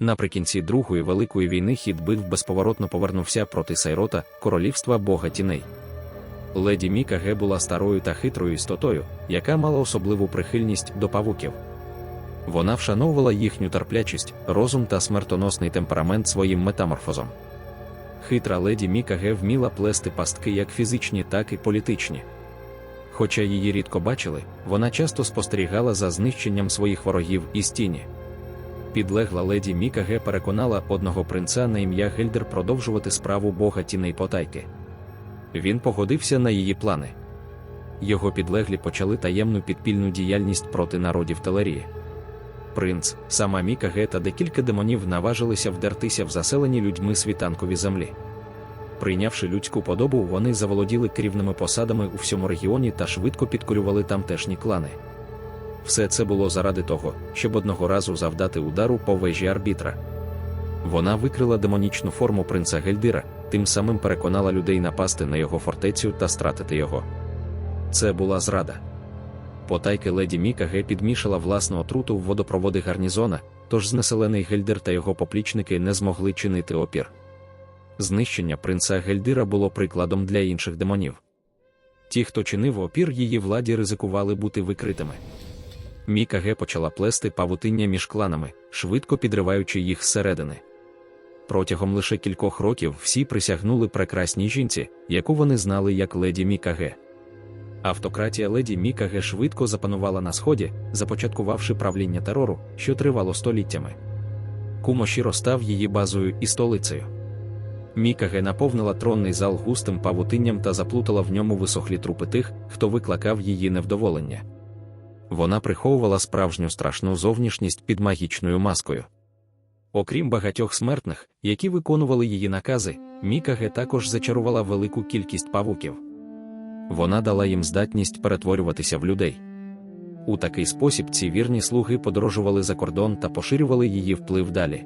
Наприкінці Другої Великої війни хід бив безповоротно повернувся проти Сайрота, королівства Бога тіней. Леді Мікаге була старою та хитрою істотою, яка мала особливу прихильність до павуків. Вона вшановувала їхню терплячість, розум та смертоносний темперамент своїм метаморфозом. Хитра леді Мікаге вміла плести пастки як фізичні, так і політичні. Хоча її рідко бачили, вона часто спостерігала за знищенням своїх ворогів із тіні. Підлегла леді Мікаге переконала одного принца на ім'я Гельдер продовжувати справу бога тіней потайки. Він погодився на її плани. Його підлеглі почали таємну підпільну діяльність проти народів Телерії. Принц, сама Мікаге та декілька демонів наважилися вдертися в заселені людьми світанкові землі. Прийнявши людську подобу, вони заволоділи керівними посадами у всьому регіоні та швидко підкорювали тамтешні клани. Все це було заради того, щоб одного разу завдати удару по вежі арбітра. Вона викрила демонічну форму принца Гельдира, тим самим переконала людей напасти на його фортецю та стратити його. Це була зрада. Потайки леді Мікаге підмішала власну отруту в водопроводи гарнізона, тож знеселений Гельдир та його поплічники не змогли чинити опір. Знищення принца Гельдира було прикладом для інших демонів. Ті, хто чинив опір її владі, ризикували бути викритими. Мікаге почала плести павутиння між кланами, швидко підриваючи їх зсередини. Протягом лише кількох років всі присягнули прекрасній жінці, яку вони знали як леді Мікаге. Автократія леді Мікаге швидко запанувала на сході, започаткувавши правління терору, що тривало століттями. Кумошіро став її базою і столицею. Мікаге наповнила тронний зал густим павутинням та заплутала в ньому висохлі трупи тих, хто викликав її невдоволення. Вона приховувала справжню страшну зовнішність під магічною маскою. Окрім багатьох смертних, які виконували її накази, Мікаге також зачарувала велику кількість павуків. Вона дала їм здатність перетворюватися в людей. У такий спосіб ці вірні слуги подорожували за кордон та поширювали її вплив далі.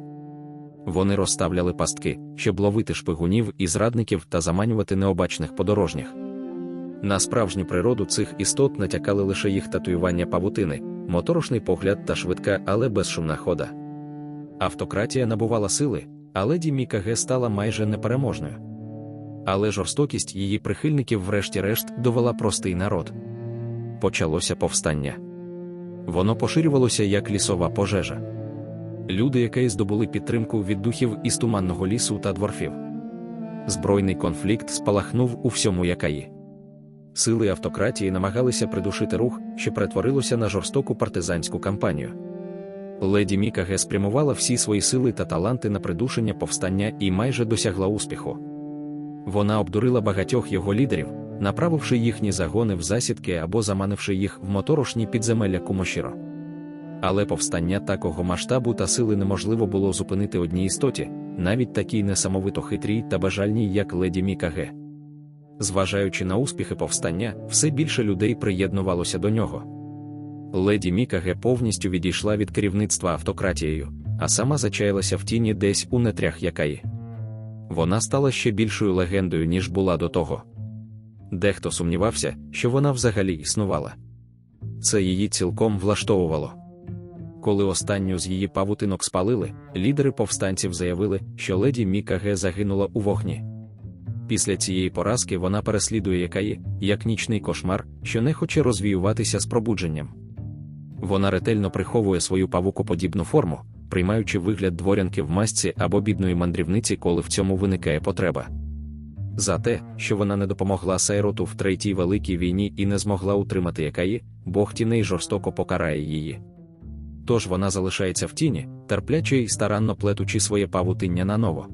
Вони розставляли пастки, щоб ловити шпигунів і зрадників та заманювати необачних подорожніх. На справжню природу цих істот натякали лише їх татуювання павутини, моторошний погляд та швидка, але безшумна хода. Автократія набувала сили, а леді Мікаге стала майже непереможною. Але жорстокість її прихильників, врешті-решт, довела простий народ. Почалося повстання. Воно поширювалося як лісова пожежа. Люди, які здобули підтримку від духів із туманного лісу та дворфів. Збройний конфлікт спалахнув у всьому якаї. Сили автократії намагалися придушити рух, що перетворилося на жорстоку партизанську кампанію. Леді Мікаге спрямувала всі свої сили та таланти на придушення повстання і майже досягла успіху. Вона обдурила багатьох його лідерів, направивши їхні загони в засідки або заманивши їх в моторошні підземелля Кумошіро. Але повстання такого масштабу та сили неможливо було зупинити одній істоті, навіть такій несамовито хитрій та бажальній, як леді Мікаге. Зважаючи на успіхи повстання, все більше людей приєднувалося до нього. Леді Мікаге повністю відійшла від керівництва автократією, а сама зачаялася в тіні десь у нетрях якаї. Вона стала ще більшою легендою, ніж була до того. Дехто сумнівався, що вона взагалі існувала. Це її цілком влаштовувало. Коли останню з її павутинок спалили, лідери повстанців заявили, що леді Мікаге загинула у вогні. Після цієї поразки вона переслідує якаї, як нічний кошмар, що не хоче розвіюватися з пробудженням. Вона ретельно приховує свою павукоподібну форму, приймаючи вигляд дворянки в масці або бідної мандрівниці, коли в цьому виникає потреба. За те, що вона не допомогла Сайроту в третій великій війні і не змогла утримати якаї, Бог тіней жорстоко покарає її. Тож вона залишається в тіні, терпляче і старанно плетучи своє павутиння наново.